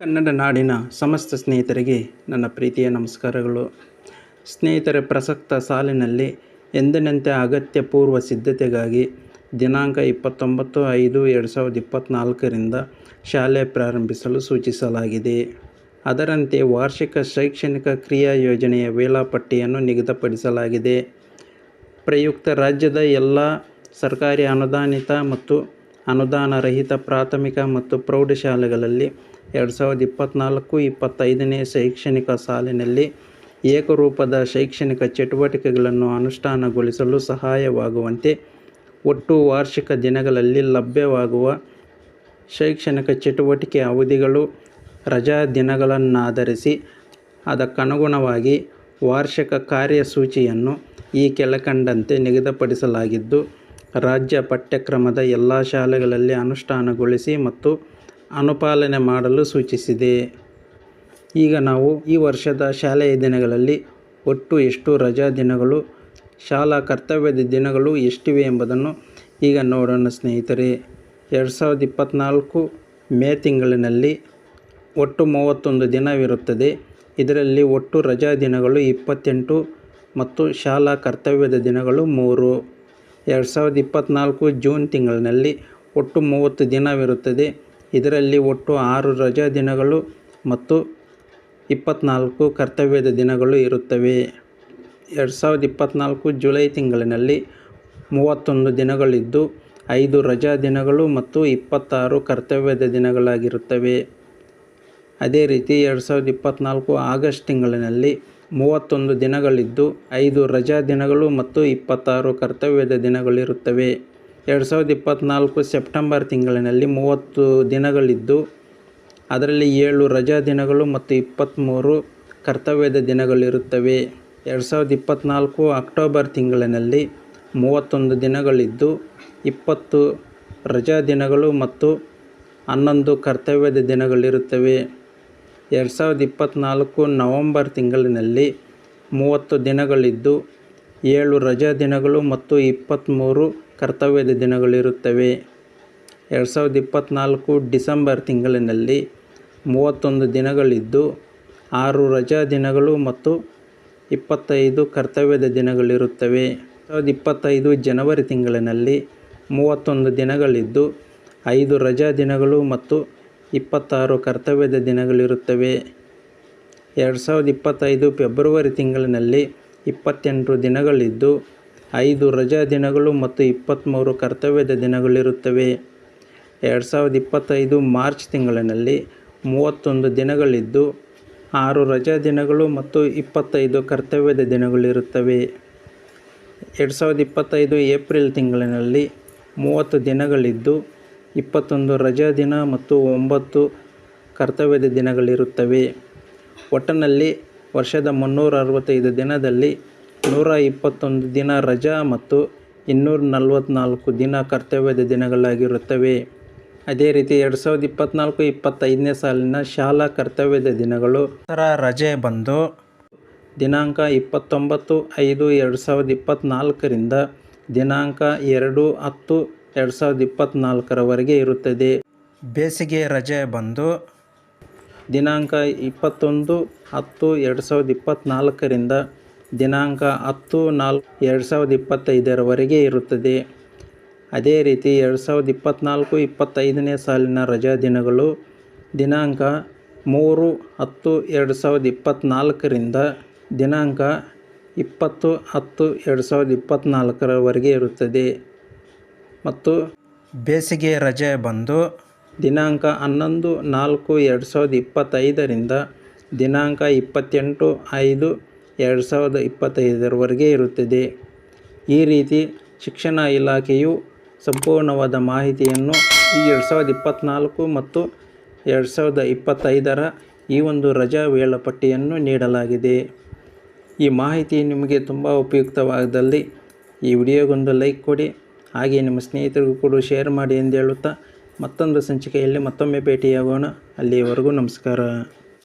ಕನ್ನಡ ನಾಡಿನ ಸಮಸ್ತ ಸ್ನೇಹಿತರಿಗೆ ನನ್ನ ಪ್ರೀತಿಯ ನಮಸ್ಕಾರಗಳು. ಸ್ನೇಹಿತರೆ, ಪ್ರಸಕ್ತ ಸಾಲಿನಲ್ಲಿ ಎಂದಿನಂತೆ ಅಗತ್ಯ ಪೂರ್ವ ಸಿದ್ಧತೆಗಾಗಿ ದಿನಾಂಕ ಇಪ್ಪತ್ತೊಂಬತ್ತು ಐದು ಎರಡು ಸಾವಿರದ ಇಪ್ಪತ್ತ್ನಾಲ್ಕರಿಂದ ಶಾಲೆ ಪ್ರಾರಂಭಿಸಲು ಸೂಚಿಸಲಾಗಿದೆ. ಅದರಂತೆ ವಾರ್ಷಿಕ ಶೈಕ್ಷಣಿಕ ಕ್ರಿಯಾ ಯೋಜನೆಯ ವೇಳಾಪಟ್ಟಿಯನ್ನು ನಿಗದಿಪಡಿಸಲಾಗಿದೆ. ಪ್ರಯುಕ್ತ ರಾಜ್ಯದ ಎಲ್ಲ ಸರ್ಕಾರಿ ಅನುದಾನಿತ ಮತ್ತು ಅನುದಾನ ರಹಿತ ಪ್ರಾಥಮಿಕ ಮತ್ತು ಪ್ರೌಢಶಾಲೆಗಳಲ್ಲಿ ಎರಡು ಸಾವಿರದ ಇಪ್ಪತ್ತ್ನಾಲ್ಕು ಇಪ್ಪತ್ತೈದನೇ ಶೈಕ್ಷಣಿಕ ಸಾಲಿನಲ್ಲಿ ಏಕರೂಪದ ಶೈಕ್ಷಣಿಕ ಚಟುವಟಿಕೆಗಳನ್ನು ಅನುಷ್ಠಾನಗೊಳಿಸಲು ಸಹಾಯವಾಗುವಂತೆ ಒಟ್ಟು ವಾರ್ಷಿಕ ದಿನಗಳಲ್ಲಿ ಲಭ್ಯವಾಗುವ ಶೈಕ್ಷಣಿಕ ಚಟುವಟಿಕೆ ಅವಧಿಗಳು ರಜಾ ದಿನಗಳನ್ನಾಧರಿಸಿ ಅದಕ್ಕನುಗುಣವಾಗಿ ವಾರ್ಷಿಕ ಕಾರ್ಯಸೂಚಿಯನ್ನು ಈ ಕೆಳಕಂಡಂತೆ ನಿಗದಿಪಡಿಸಲಾಗಿದ್ದು ರಾಜ್ಯ ಪಠ್ಯಕ್ರಮದ ಎಲ್ಲ ಶಾಲೆಗಳಲ್ಲಿ ಅನುಷ್ಠಾನಗೊಳಿಸಿ ಮತ್ತು ಅನುಪಾಲನೆ ಮಾಡಲು ಸೂಚಿಸಿದೆ. ಈಗ ನಾವು ಈ ವರ್ಷದ ಶಾಲೆಯ ದಿನಗಳಲ್ಲಿ ಒಟ್ಟು ಎಷ್ಟು ರಜಾ ದಿನಗಳು, ಶಾಲಾ ಕರ್ತವ್ಯದ ದಿನಗಳು ಎಷ್ಟಿವೆ ಎಂಬುದನ್ನು ಈಗ ನೋಡೋಣ ಸ್ನೇಹಿತರೆ. ಎರಡು ಸಾವಿರದ ಇಪ್ಪತ್ತ್ನಾಲ್ಕು ಮೇ ತಿಂಗಳಿನಲ್ಲಿ ಒಟ್ಟು ಮೂವತ್ತೊಂದು ದಿನವಿರುತ್ತದೆ. ಇದರಲ್ಲಿ ಒಟ್ಟು ರಜಾ ದಿನಗಳು ಇಪ್ಪತ್ತೆಂಟು ಮತ್ತು ಶಾಲಾ ಕರ್ತವ್ಯದ ದಿನಗಳು ಮೂರು. ಎರಡು ಸಾವಿರದ ಇಪ್ಪತ್ತ್ನಾಲ್ಕು ಜೂನ್ ತಿಂಗಳಿನಲ್ಲಿ ಒಟ್ಟು ಮೂವತ್ತು ದಿನವಿರುತ್ತದೆ. ಇದರಲ್ಲಿ ಒಟ್ಟು ಆರು ರಜಾ ದಿನಗಳು ಮತ್ತು ಇಪ್ಪತ್ತ್ನಾಲ್ಕು ಕರ್ತವ್ಯದ ದಿನಗಳು ಇರುತ್ತವೆ. ಎರಡು ಸಾವಿರದ ಇಪ್ಪತ್ತ್ನಾಲ್ಕು ಜುಲೈ ತಿಂಗಳಿನಲ್ಲಿ ಮೂವತ್ತೊಂದು ದಿನಗಳಿದ್ದು, ಐದು ರಜಾ ದಿನಗಳು ಮತ್ತು ಇಪ್ಪತ್ತಾರು ಕರ್ತವ್ಯದ ದಿನಗಳಾಗಿರುತ್ತವೆ. ಅದೇ ರೀತಿ ಎರಡು ಸಾವಿರದ ಇಪ್ಪತ್ತ್ನಾಲ್ಕು ಆಗಸ್ಟ್ ತಿಂಗಳಿನಲ್ಲಿ ಮೂವತ್ತೊಂದು ದಿನಗಳಿದ್ದು ಐದು ರಜಾ ದಿನಗಳು ಮತ್ತು ಇಪ್ಪತ್ತಾರು ಕರ್ತವ್ಯದ ದಿನಗಳಿರುತ್ತವೆ. ಎರಡು ಸಾವಿರದ ಇಪ್ಪತ್ತ್ನಾಲ್ಕು ಸೆಪ್ಟೆಂಬರ್ ತಿಂಗಳಿನಲ್ಲಿ ಮೂವತ್ತು ದಿನಗಳಿದ್ದು ಅದರಲ್ಲಿ ಏಳು ರಜಾ ದಿನಗಳು ಮತ್ತು ಇಪ್ಪತ್ತ್ಮೂರು ಕರ್ತವ್ಯದ ದಿನಗಳಿರುತ್ತವೆ. ಎರಡು ಸಾವಿರದ ಇಪ್ಪತ್ತ್ನಾಲ್ಕು ಅಕ್ಟೋಬರ್ ತಿಂಗಳಿನಲ್ಲಿ ಮೂವತ್ತೊಂದು ದಿನಗಳಿದ್ದು ಇಪ್ಪತ್ತು ರಜಾ ದಿನಗಳು ಮತ್ತು ಹನ್ನೊಂದು ಕರ್ತವ್ಯದ ದಿನಗಳಿರುತ್ತವೆ. ಎರಡು ಸಾವಿರದ ಇಪ್ಪತ್ತ್ನಾಲ್ಕು ನವಂಬರ್ ತಿಂಗಳಿನಲ್ಲಿ ಮೂವತ್ತು ದಿನಗಳಿದ್ದು, ಏಳು ರಜಾ ದಿನಗಳು ಮತ್ತು ಇಪ್ಪತ್ತ್ಮೂರು ಕರ್ತವ್ಯದ ದಿನಗಳಿರುತ್ತವೆ. ಎರಡು ಸಾವಿರದ ಇಪ್ಪತ್ತ್ನಾಲ್ಕು ಡಿಸೆಂಬರ್ ತಿಂಗಳಿನಲ್ಲಿ ಮೂವತ್ತೊಂದು ದಿನಗಳಿದ್ದು, ಆರು ರಜಾ ದಿನಗಳು ಮತ್ತು ಇಪ್ಪತ್ತೈದು ಕರ್ತವ್ಯದ ದಿನಗಳಿರುತ್ತವೆ. ಸಾವಿರದ ಇಪ್ಪತ್ತೈದು ಜನವರಿ ತಿಂಗಳಿನಲ್ಲಿ ಮೂವತ್ತೊಂದು ದಿನಗಳಿದ್ದು, ಐದು ರಜಾ ದಿನಗಳು ಮತ್ತು ಇಪ್ಪತ್ತಾರು ಕರ್ತವ್ಯದ ದಿನಗಳಿರುತ್ತವೆ. ಎರಡು ಸಾವಿರದ ಇಪ್ಪತ್ತೈದು ಫೆಬ್ರವರಿ ತಿಂಗಳಿನಲ್ಲಿ ಇಪ್ಪತ್ತೆಂಟು ದಿನಗಳಿದ್ದು, ಐದು ರಜಾ ದಿನಗಳು ಮತ್ತು ಇಪ್ಪತ್ತ್ಮೂರು ಕರ್ತವ್ಯದ ದಿನಗಳಿರುತ್ತವೆ. ಎರಡು ಸಾವಿರದ ಇಪ್ಪತ್ತೈದು ಮಾರ್ಚ್ ತಿಂಗಳಿನಲ್ಲಿ ಮೂವತ್ತೊಂದು ದಿನಗಳಿದ್ದು, ಆರು ರಜಾ ದಿನಗಳು ಮತ್ತು ಇಪ್ಪತ್ತೈದು ಕರ್ತವ್ಯದ ದಿನಗಳಿರುತ್ತವೆ. ಎರಡು ಸಾವಿರದ ಇಪ್ಪತ್ತೈದು ಏಪ್ರಿಲ್ ತಿಂಗಳಿನಲ್ಲಿ ಮೂವತ್ತು ದಿನಗಳಿದ್ದು ಇಪ್ಪತ್ತೊಂದು ರಜಾ ದಿನ ಮತ್ತು ಒಂಬತ್ತು ಕರ್ತವ್ಯದ ದಿನಗಳಿರುತ್ತವೆ. ಒಟ್ಟಿನಲ್ಲಿ ವರ್ಷದ ಮುನ್ನೂರ ಅರವತ್ತೈದು ದಿನದಲ್ಲಿ ನೂರ ಇಪ್ಪತ್ತೊಂದು ದಿನ ರಜಾ ಮತ್ತು ಇನ್ನೂರ ನಲವತ್ತ್ನಾಲ್ಕು ದಿನ ಕರ್ತವ್ಯದ ದಿನಗಳಾಗಿರುತ್ತವೆ. ಅದೇ ರೀತಿ ಎರಡು ಸಾವಿರದ ಇಪ್ಪತ್ತ್ನಾಲ್ಕು ಇಪ್ಪತ್ತೈದನೇ ಸಾಲಿನ ಶಾಲಾ ಕರ್ತವ್ಯದ ದಿನಗಳು ದಸರಾ ರಜೆ ಬಂದು ದಿನಾಂಕ ಇಪ್ಪತ್ತೊಂಬತ್ತು ಐದು ಎರಡು ಸಾವಿರದ ಇಪ್ಪತ್ತ್ನಾಲ್ಕರಿಂದ ದಿನಾಂಕ ಎರಡು ಹತ್ತು ಎರಡು ಸಾವಿರದ ಇಪ್ಪತ್ತ್ನಾಲ್ಕರವರೆಗೆ ಇರುತ್ತದೆ. ಬೇಸಿಗೆ ರಜೆ ಬಂದು ದಿನಾಂಕ ಇಪ್ಪತ್ತೊಂದು ಹತ್ತು ಎರಡು ಸಾವಿರದ ಇಪ್ಪತ್ತ್ನಾಲ್ಕರಿಂದ ದಿನಾಂಕ ಹತ್ತು ನಾಲ್ಕು ಎರಡು ಸಾವಿರದ ಇಪ್ಪತ್ತೈದರವರೆಗೆ ಇರುತ್ತದೆ. ಅದೇ ರೀತಿ ಎರಡು ಸಾವಿರದ ಇಪ್ಪತ್ತ್ನಾಲ್ಕು ಇಪ್ಪತ್ತೈದನೇ ಸಾಲಿನ ರಜಾ ದಿನಗಳು ದಿನಾಂಕ ಮೂರು ಹತ್ತು ಎರಡು ಸಾವಿರದ ಇಪ್ಪತ್ತ್ನಾಲ್ಕರಿಂದ ದಿನಾಂಕ ಇಪ್ಪತ್ತು ಹತ್ತು ಎರಡು ಸಾವಿರದ ಇಪ್ಪತ್ತ್ನಾಲ್ಕರವರೆಗೆ ಇರುತ್ತದೆ. ಮತ್ತು ಬೇಸಿಗೆ ರಜೆ ಬಂದು ದಿನಾಂಕ ಹನ್ನೊಂದು ನಾಲ್ಕು ಎರಡು ಸಾವಿರದ ಇಪ್ಪತ್ತೈದರಿಂದ ದಿನಾಂಕ ಇಪ್ಪತ್ತೆಂಟು ಐದು ಎರಡು ಸಾವಿರದ ಇಪ್ಪತ್ತೈದರವರೆಗೆ ಇರುತ್ತದೆ. ಈ ರೀತಿ ಶಿಕ್ಷಣ ಇಲಾಖೆಯು ಸಂಪೂರ್ಣವಾದ ಮಾಹಿತಿಯನ್ನು ಈ ಎರಡು ಸಾವಿರದ ಇಪ್ಪತ್ತ್ನಾಲ್ಕು ಮತ್ತು ಎರಡು ಸಾವಿರದ ಇಪ್ಪತ್ತೈದರ ಈ ಒಂದು ರಜಾ ವೇಳಾಪಟ್ಟಿಯನ್ನು ನೀಡಲಾಗಿದೆ. ಈ ಮಾಹಿತಿ ನಿಮಗೆ ತುಂಬ ಉಪಯುಕ್ತವಾದಲ್ಲಿ ಈ ವಿಡಿಯೋಗೊಂದು ಲೈಕ್ ಕೊಡಿ. ಹಾಗೆ ನಿಮ್ಮ ಸ್ನೇಹಿತರಿಗೂ ಕೂಡ ಶೇರ್ ಮಾಡಿ ಎಂದು ಹೇಳುತ್ತಾ ಮತ್ತೊಂದು ಸಂಚಿಕೆಯಲ್ಲಿ ಮತ್ತೊಮ್ಮೆ ಭೇಟಿಯಾಗೋಣ. ಅಲ್ಲಿಯವರೆಗೂ ನಮಸ್ಕಾರ.